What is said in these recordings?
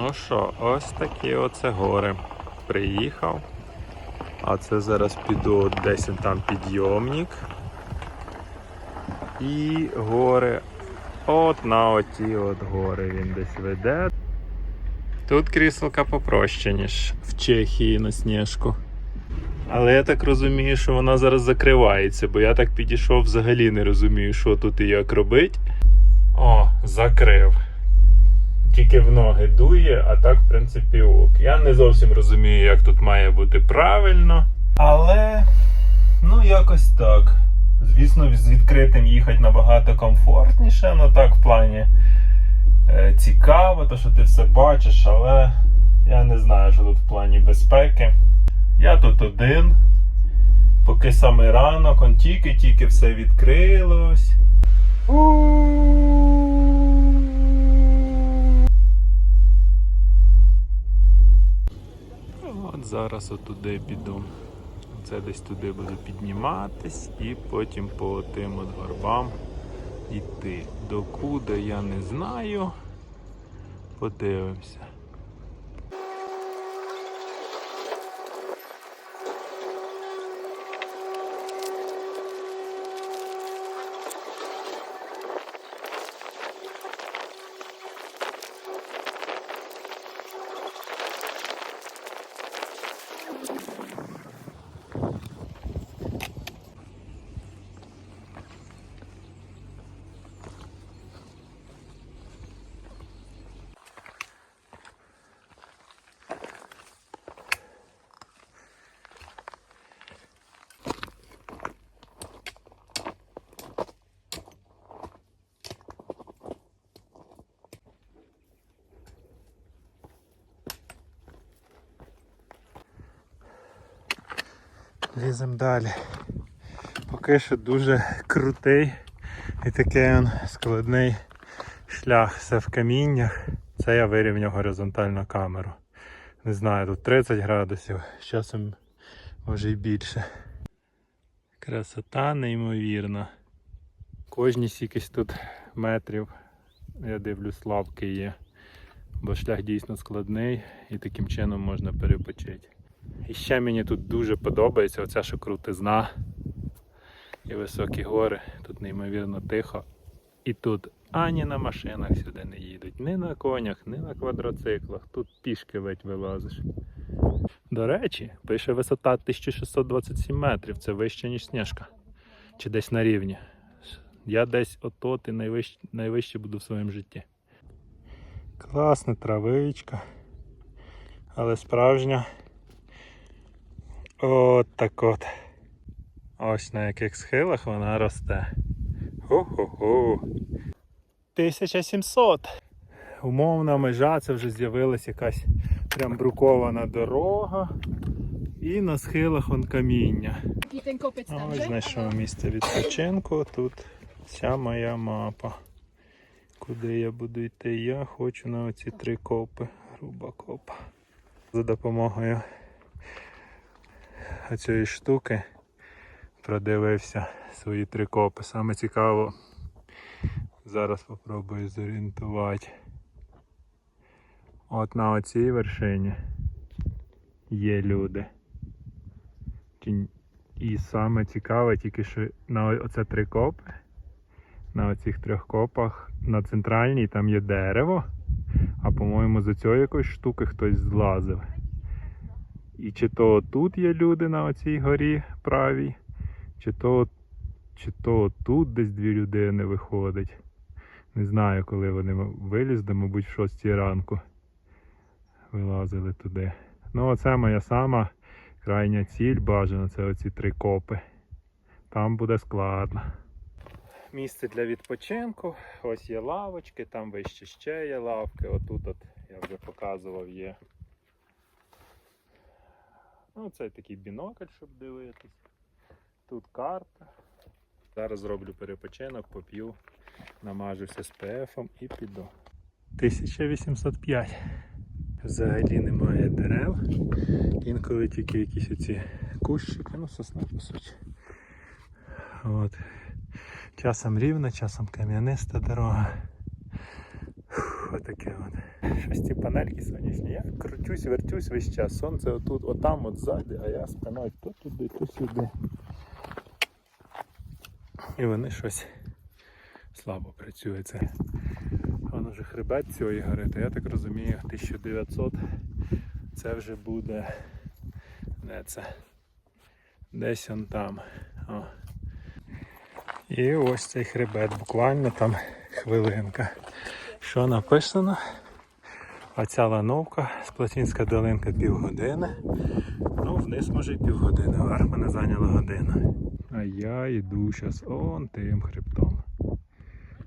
Ну що, ось такі оце гори. Приїхав. А це зараз піду десь там підйомник. І гори. От на оті от гори він десь веде. Тут кріселка попроще, ніж в Чехії на сніжку. Але я так розумію, що вона зараз закривається, бо я так підійшов, взагалі не розумію, що тут і як робить. О, закрив. Тільки в ноги дує, а так, в принципі, ок. Я не зовсім розумію, як тут має бути правильно. Але, ну, якось так. Звісно, з відкритим їхати набагато комфортніше, ну так, в плані е, цікаво, то що ти все бачиш, але я не знаю, що тут в плані безпеки. Я тут один. Поки саме ранок, он тільки-тільки все відкрилось. От зараз отуди піду. Це десь туди буду підніматись і потім по тим от горбам йти. Докуди я не знаю. Подивимося. Ліземо далі. Поки що дуже крутий і такий он складний шлях. Все в каміннях. Це я вирівняв горизонтальну камеру. Не знаю, тут 30 градусів, з часом може й більше. Красота неймовірна. Кожні сікись тут метрів, я дивлюсь, лавки є. Бо шлях дійсно складний і таким чином можна перепочити. І ще мені тут дуже подобається оця що крутизна і високі гори. Тут неймовірно тихо. І тут ані на машинах сюди не їдуть, ні на конях, ні на квадроциклах. Тут пішки ледь вилазиш. До речі, пише висота 1627 метрів, це вище, ніж сніжка. Чи десь на рівні. Я десь отот і найвище, найвище буду в своєму житті. Класна травичка. Але справжня. От так от. Ось на яких схилах вона росте. Ху-ху-ху. 1700. Умовна межа, це вже з'явилась якась прям брукована дорога. І на схилах вон каміння. Ось знайшов місце відпочинку. Тут вся моя мапа. Куди я буду йти? Я хочу на оці три копи. Груба копа. За допомогою цієї штуки продивився свої три копи. Саме цікаво. Зараз попробую зорієнтувати. От на оцій вершині є люди. І саме цікаве тільки що на оце три копи. На оцих трьох копах на центральній там є дерево, а по-моєму за цієї якоїсь штуки хтось злазив. І чи то тут є люди на оцій горі правій, чи то, чи то тут десь дві людини виходить. Не знаю, коли вони вилізли, мабуть, в 6 ранку вилазили туди. Ну, оце моя сама крайня ціль бажана, це оці три копи. Там буде складно. Місце для відпочинку. Ось є лавочки, там вище ще є лавки. Отут от я вже показував є. Ну, це такий бінокль, щоб дивитись. Тут карта. Зараз зроблю перепочинок, поп'ю, намажуся з ПФом і піду. 1805. Взагалі немає дерев. Інколи тільки якісь оці кущики, ну сосна по суті. От. Часом рівна, часом кам'яниста дорога. Отаке от. Щось ці панельки сонячні. Я крутюсь, вертюсь весь час. Сонце отут, отам, от ззаді, а я спиною то туди, то сюди. І вони щось слабо працює. Це воно вже хребет цієї гори, то я так розумію, 1900 це вже буде де це? Десь он там. О. І ось цей хребет, буквально там хвилинка. Що написано? Оця лановка, Сплатінська долинка півгодини. Ну, вниз може й півгодини, вверх мене зайняло годину. А я йду зараз он тим хребтом.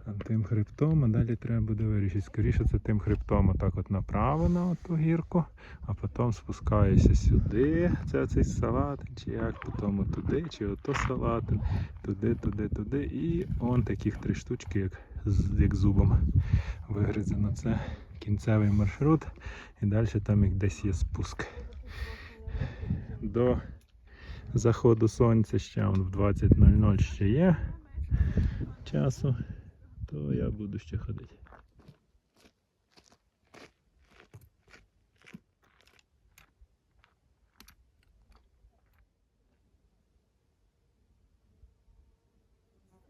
Там тим хребтом, а далі треба буде вирішити. Скоріше це тим хребтом отак от направо на ту гірку, а потім спускаюся сюди. Це оцей салатин, чи як, потім туди, чи ото салатин, туди, туди, туди. І он таких три штучки, як, як зубом вигризено. Це кінцевий маршрут. І далі там як десь є спуск. До заходу сонця ще в 20.00 ще є часу, то я буду ще ходити.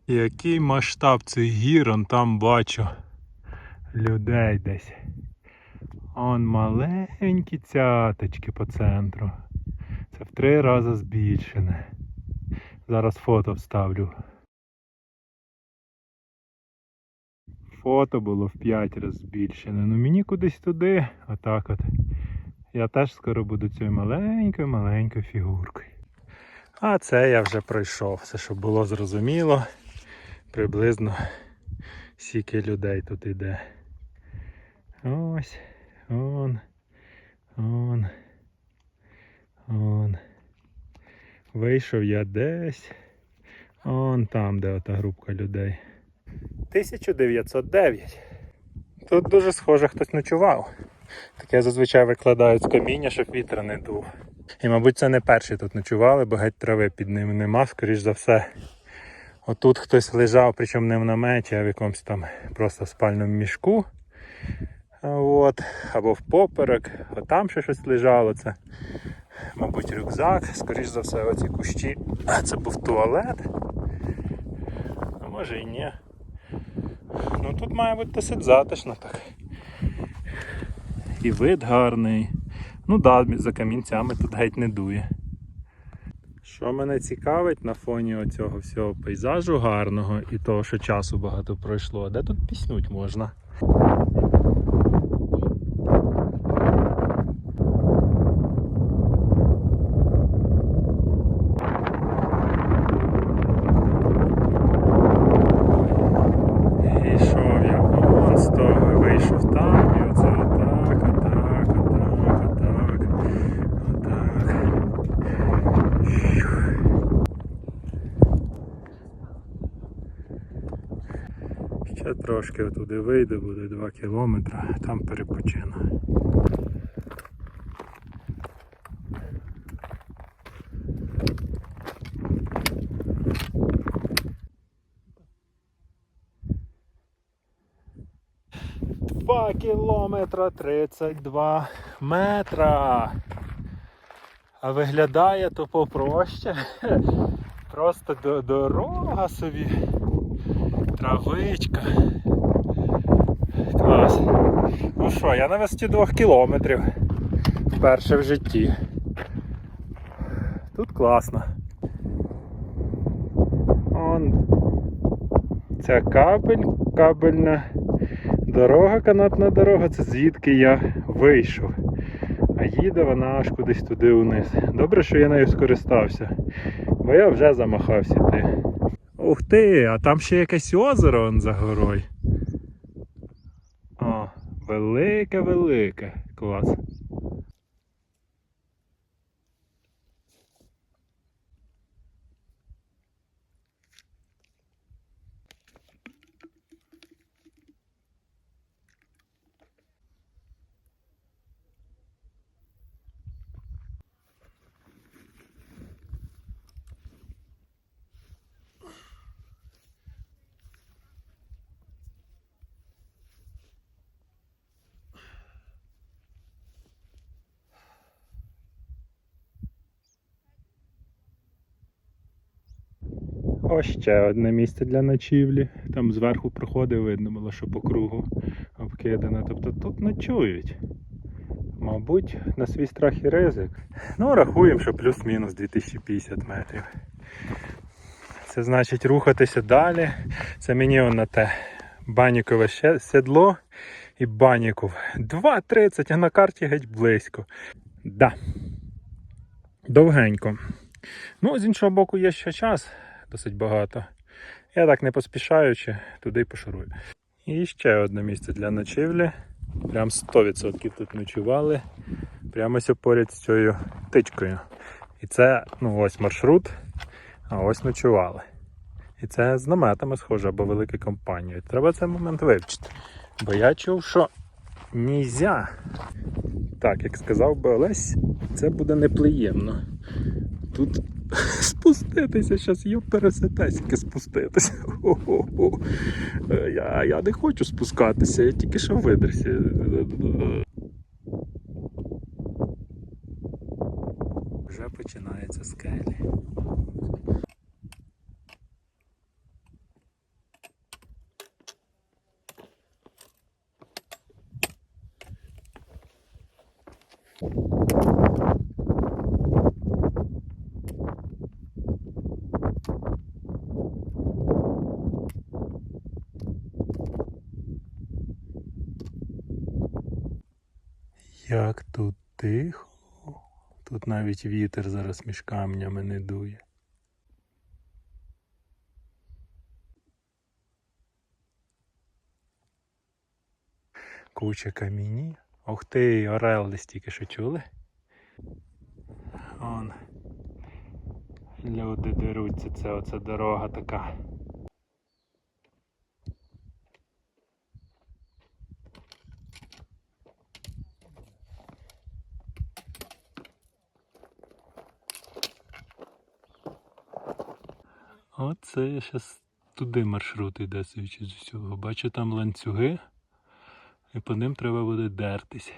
Який масштаб цих гір, он там бачу людей десь. Он маленькі цяточки по центру. Це в три рази збільшене. Зараз фото вставлю. Фото було в 5 разів збільшене. Ну мені кудись туди, отак от. Я теж скоро буду цією маленькою маленькою фігуркою. А це я вже пройшов. Все, щоб було зрозуміло. Приблизно скільки людей тут іде. Ось, он, он, он. Вийшов я десь. Он там, де ота групка людей. 1909. Тут дуже схоже хтось ночував. Таке зазвичай викладають з каміння, щоб вітер не дув. І, мабуть, це не перші тут ночували, бо геть трави під ними нема, скоріш за все. Отут хтось лежав, причому не в наметі, а в якомусь там просто в спальному мішку. От, або в поперек, а там ще щось лежало. Це, мабуть, рюкзак, скоріш за все, оці кущі. А це був туалет. А може і ні. Ну тут має бути досить затишно так. І вид гарний. Ну да, за камінцями тут геть не дує. Що мене цікавить на фоні оцього всього пейзажу гарного і того, що часу багато пройшло, де тут піснуть можна? Ішов я вон з того, вийшов там, і оце отак, отак, отак, отак, отак. Ще трошки туди вийду, буде 2 кілометри, там перепочину. Два кілометра 32 метра. А виглядає то попроще. Просто дорога собі. Травичка. Клас. Ну що, я на висоті 2 кілометрів. Вперше в житті. Тут класно. Он ця кабель, кабельна дорога, канатна дорога, це звідки я вийшов. А їде вона аж кудись туди униз. Добре, що я нею скористався, бо я вже замахався йти. Ух ти, а там ще якесь озеро он за горою. Велике-велике. Клас. Ось ще одне місце для ночівлі. Там зверху проходив, видно було, що по кругу обкидано. Тобто тут ночують. Мабуть, на свій страх і ризик. Ну, рахуємо, що плюс-мінус 2050 метрів. Це значить рухатися далі. Це мені на те банікове седло і баніков. 2.30, а на карті геть близько. Да. Довгенько. Ну, з іншого боку, є ще час, досить багато. Я так не поспішаючи, туди й пошурую. І ще одне місце для ночівлі. Прям 100% тут ночували. Прямо поряд з цією тичкою. І це, ну ось маршрут, а ось ночували. І це з наметами схоже, або велика компанія. Треба цей момент вивчити. Бо я чув, що нельзя. Так, як сказав би Олесь, це буде неприємно. Тут спуститися, зараз його пересетеськи спуститися. Хо-хо-хо. Е, Я, я не хочу спускатися, я тільки що видерся. Вже починається скелі. Як тут тихо. Тут навіть вітер зараз між камнями не дує. Куча камінів. Ох ти, орел десь тільки що чули. Он. Люди деруться, це оця дорога така. Оце зараз туди маршрут йде звідси з усього. Бачу там ланцюги, і по ним треба буде дертись.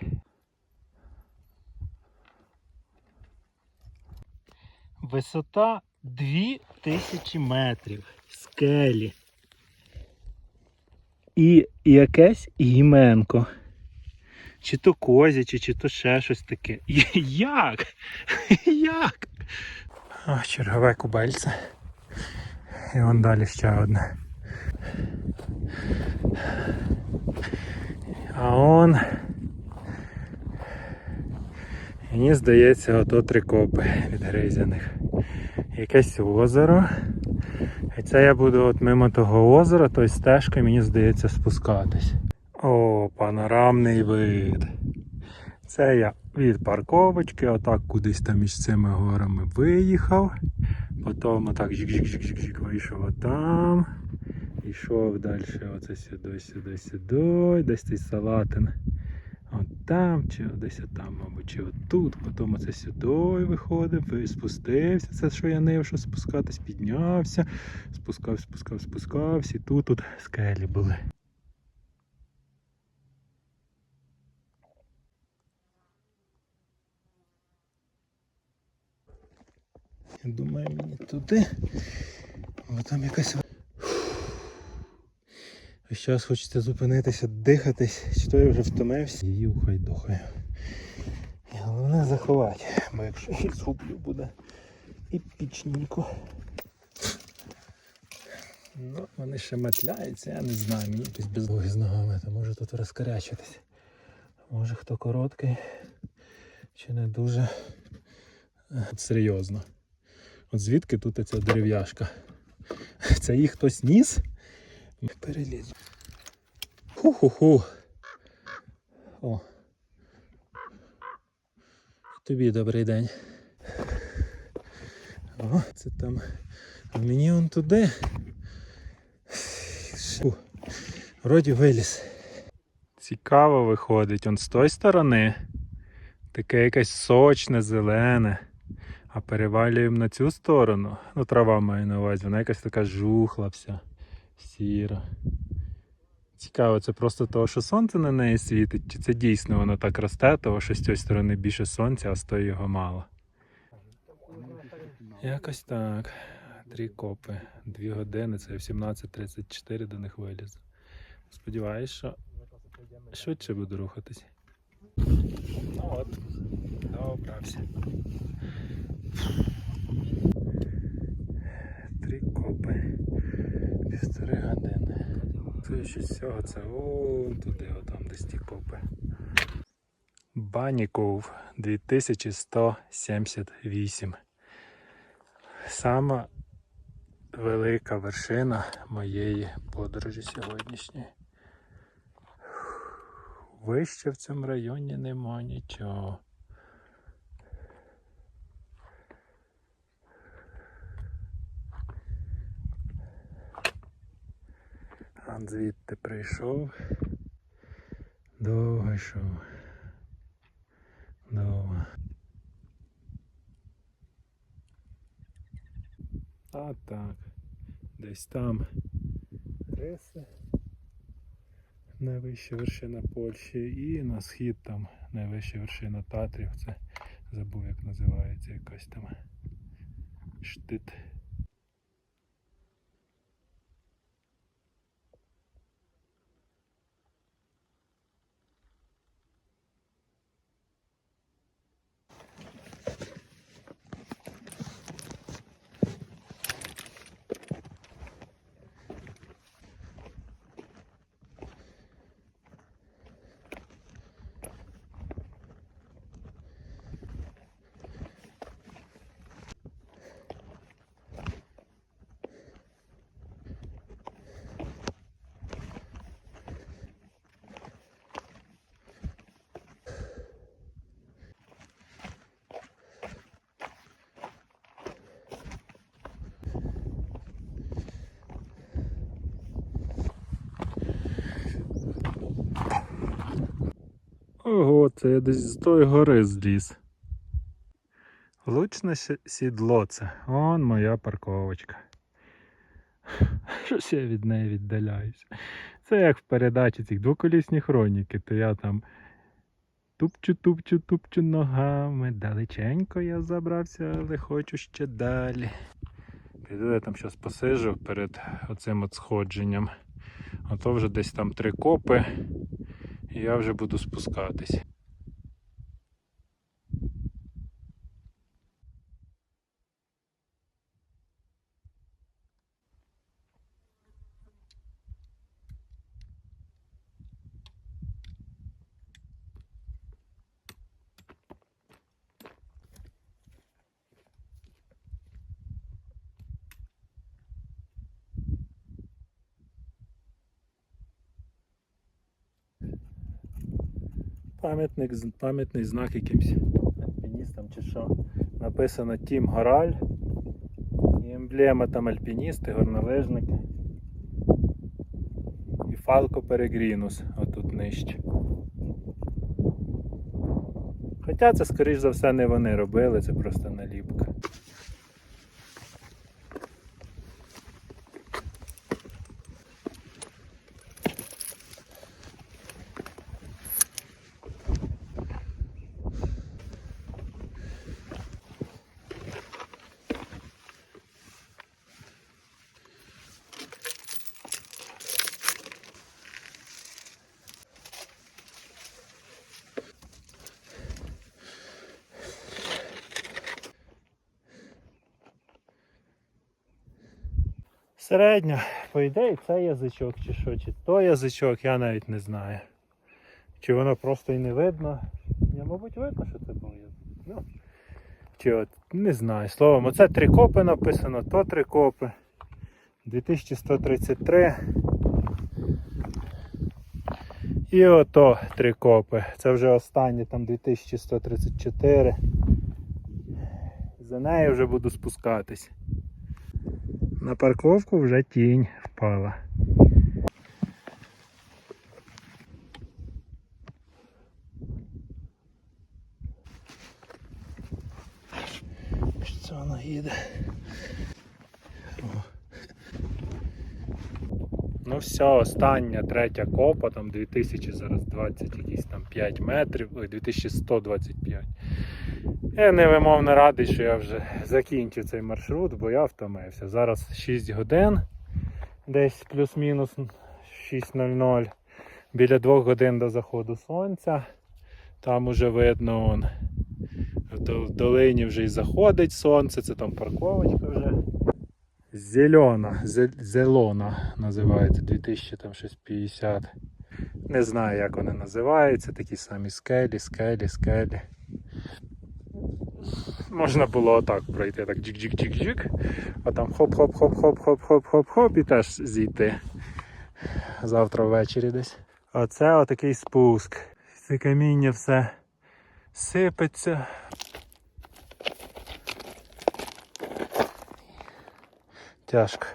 Висота 2000 метрів. Скелі. І якесь гіменко. Чи то козяче, чи то ще щось таке. Як? Як? О, чергове кубельце. І вон далі ще одне. А он. Мені здається, ото три копи відгризаних. Якесь озеро. І це я буду от мимо того озера, тою стежкою, мені здається, спускатись. О, панорамний вид. Це я від парковочки, отак кудись там між цими горами виїхав. Потім отак жик-жик-жик-жик вийшов отам. Йшов далі оце сюди, сюди, сюди. Десь цей салатин. От там, чи десь там, мабуть, чи отут. Потім оце сюди виходив, спустився. Це що я не що спускатись, піднявся, спускав, спускав, спускався. І тут тут скелі були. Я думаю, мені туди. Бо там якась. І зараз хочеться зупинитися, дихатись, чи то я вже втомився. Її ухай духаю. І головне заховати, бо якщо її згублю буде епічненько. Ну, вони ще метляються, я не знаю, мені якось без боги з ногами, то може тут розкарячитись. Може хто короткий, чи не дуже Е, серйозно. От звідки тут ця дерев'яшка? Це їх хтось ніс? Перелізу. Ху-ху-ху. О. Тобі добрий день. О, це там. А мені он туди. Фу. Вроді виліз. Цікаво виходить, он з тої сторони. Таке якесь сочне, зелене. А перевалюємо на цю сторону. Ну, трава маю на увазі, вона якась така жухла вся, сіра. Цікаво, це просто того, що сонце на неї світить, чи це дійсно воно так росте, того що з цієї сторони більше сонця, а з тої його мало. Якось так. Три копи. Дві години, це в 17.34 до них вилізу. Сподіваюсь, що швидше буду рухатись. Ну от, добрався. Три копи. Півтори години. Це з цього це он туди, отам десь ті копи. Баніков 2178. Сама велика вершина моєї подорожі сьогоднішньої. Вище в цьому районі нема нічого. А звідти прийшов. Довго йшов. Довго. А так. Десь там риси. Найвища вершина Польщі і на схід там найвища вершина Татрів. Це забув як називається якась там штит. Ого, це я десь з тої гори зліз. Лучне сідло це. Он моя парковочка. Щось я від неї віддаляюсь. Це як в передачі цих двоколісні хроніки, то я там тупчу, тупчу, тупчу ногами. Далеченько я забрався, але хочу ще далі. Піду я там щось посижу перед оцим от сходженням. А то вже десь там три копи. Я вже буду спускатись. Пам'ятник, пам'ятний знак якимсь альпіністам чи що. Написано Тім Гораль. І емблема там альпіністи, горнолижники. І Фалко Перегрінус отут нижче. Хоча це, скоріш за все, не вони робили, це просто наліпка. Середньо, по ідеї, це язичок чи що, чи то язичок, я навіть не знаю. Чи воно просто і не видно. Я, мабуть, видно, що це був язик. Ну, чи от, не знаю. Словом, оце три копи написано, то три копи. 2133. І ото три копи. Це вже останнє там 2134. За нею вже буду спускатись. На парковку вже тінь впала. Що вона їде? Ну все, остання, третя копа, там 2000 зараз 20 якісь там 5 метрів, ой, 2125. Я невимовно радий, що я вже закінчив цей маршрут, бо я втомився. Зараз 6 годин, десь плюс-мінус 6.00. Біля 2 годин до заходу сонця. Там уже видно он, в долині вже і заходить сонце, це там парковочка вже. Зелена, зе- зелона називається 2050. Не знаю, як вони називаються, такі самі скелі, скелі, скелі. Можна було отак пройти, так джик-джик-джик-джик, а там хоп-хоп-хоп-хоп-хоп-хоп-хоп-хоп і теж зійти. Завтра ввечері десь. Оце отакий спуск. Це каміння все сипеться. Тяжко.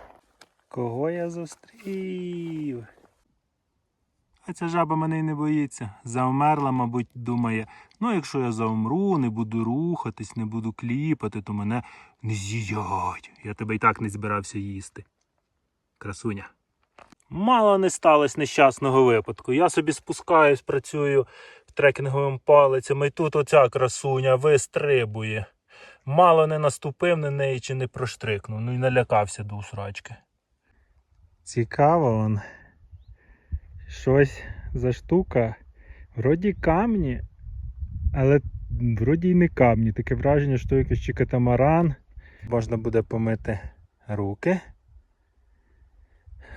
Кого я зустрів? А ця жаба мене й не боїться. Завмерла, мабуть, думає, ну якщо я завмру, не буду рухатись, не буду кліпати, то мене не з'їдять. Я тебе і так не збирався їсти. Красуня. Мало не сталося нещасного випадку. Я собі спускаюсь, працюю трекінговим палицями, і тут оця красуня вистрибує. Мало не наступив на неї чи не проштрикнув, ну і налякався до усрачки. Цікаво он. Щось за штука. Вроді камні, але вроді й не камні. Таке враження, що якийсь чи катамаран. Можна буде помити руки,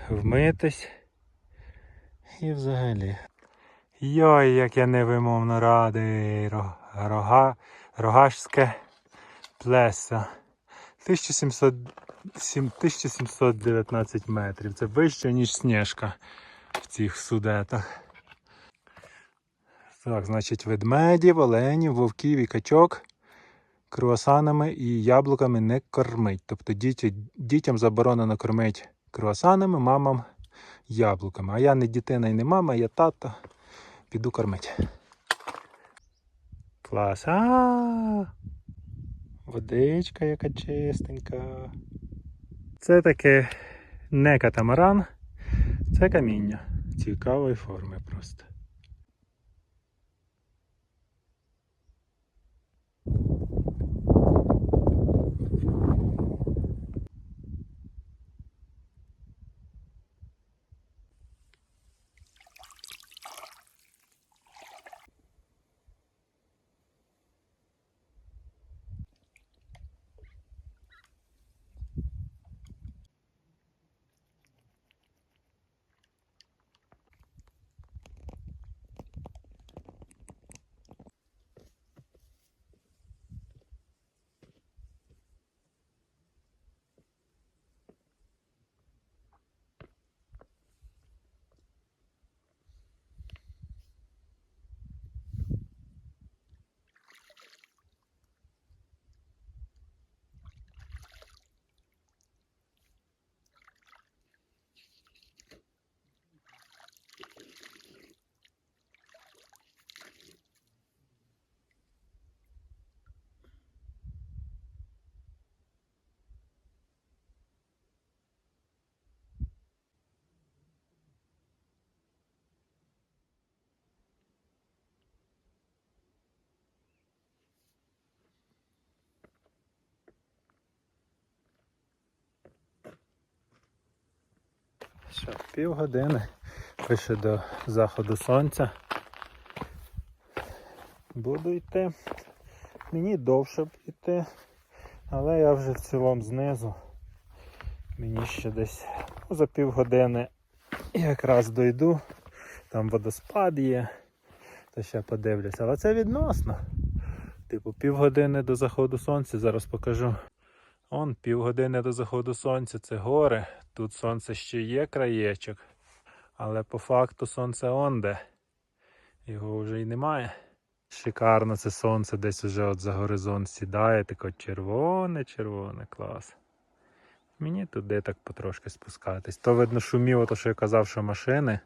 вмитись. І взагалі. Йой, як я невимовно радий. Рога, Рогашське плеса. 1700, 1719 метрів. Це вище, ніж Снежка в цих судетах. Так, значить, ведмедів, оленів, вовків і качок круасанами і яблуками не кормить. Тобто діті, дітям заборонено кормити круасанами, мамам яблуками. А я не дитина і не мама, я тато. Піду кормити. Клас. А, водичка яка чистенька. Це таке не катамаран, це каміння. Цікавої форми просто. Що, півгодини пише до заходу сонця. Буду йти. Мені довше б йти, але я вже в цілому знизу. Мені ще десь ну, за півгодини якраз дойду. Там водоспад є, то ще подивлюся. Але це відносно. Типу півгодини до заходу сонця, зараз покажу. Он півгодини до заходу сонця це гори. Тут сонце ще є краєчок, але по факту сонце онде. Його вже й немає. Шикарно це сонце десь вже от за горизонт сідає, таке червоне, червоне, клас. Мені туди так потрошки спускатись. То видно шуміло, то що я казав, що машини.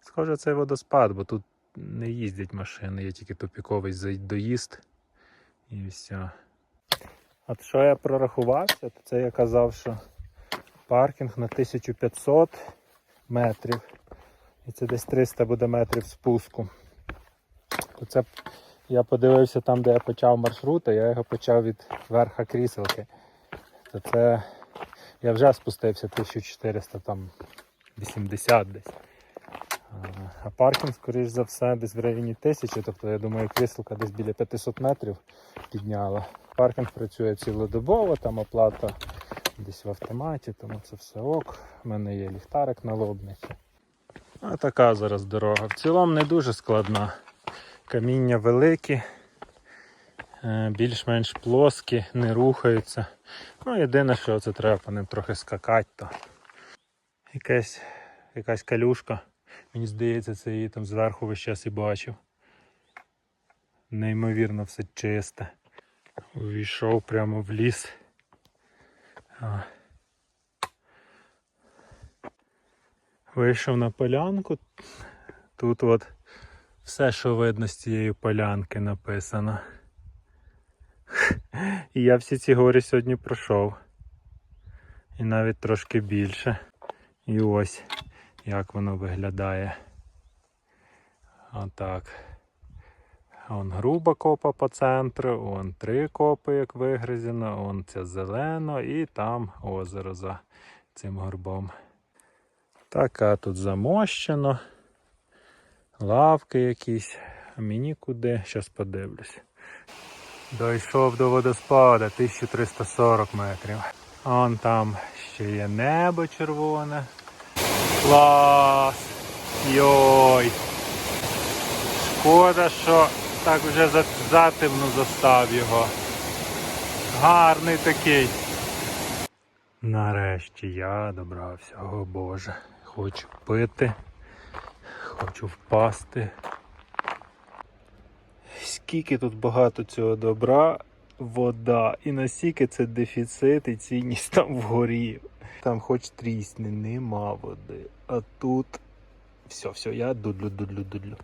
Схоже, це водоспад, бо тут не їздять машини, є тільки тупіковий доїзд. І все. От що я прорахувався, то це я казав, що паркінг на 1500 метрів. І це десь 300 буде метрів спуску. То це я подивився там, де я почав маршрут, а я його почав від верха кріселки. То це я вже спустився 1400 там 80 десь. А паркінг, скоріш за все, десь в районі 1000, тобто я думаю, кріселка десь біля 500 метрів підняла. Паркінг працює цілодобово, там оплата десь в автоматі, тому це все ок. У мене є ліхтарик налобний. А така зараз дорога. В цілому не дуже складна. Каміння великі, е, більш-менш плоскі, не рухаються. Ну, єдине, що це треба по ним трохи скакати, то якась, якась калюшка. Мені здається, це її там зверху весь час і бачив. Неймовірно все чисте. Увійшов прямо в ліс. Вийшов на полянку. Тут от все, що видно з цієї полянки написано. І я всі ці гори сьогодні пройшов. І навіть трошки більше. І ось як воно виглядає. Отак. Он груба копа по центру, он три копи, як вигризено, он це зелено і там озеро за цим горбом. Така тут замощено. Лавки якісь. А мені куди? Щас подивлюсь. Дійшов до водоспада 1340 метрів. Он там ще є небо червоне. Клас! Йой! Шкода, що так вже за- затемно застав його. Гарний такий. Нарешті я добрався, о Боже. Хочу пити, хочу впасти. Скільки тут багато цього добра, вода, і наскільки це дефіцит і цінність там вгорі. Там хоч трісни, нема води. А тут все, все, я дудлю, дудлю, дудлю.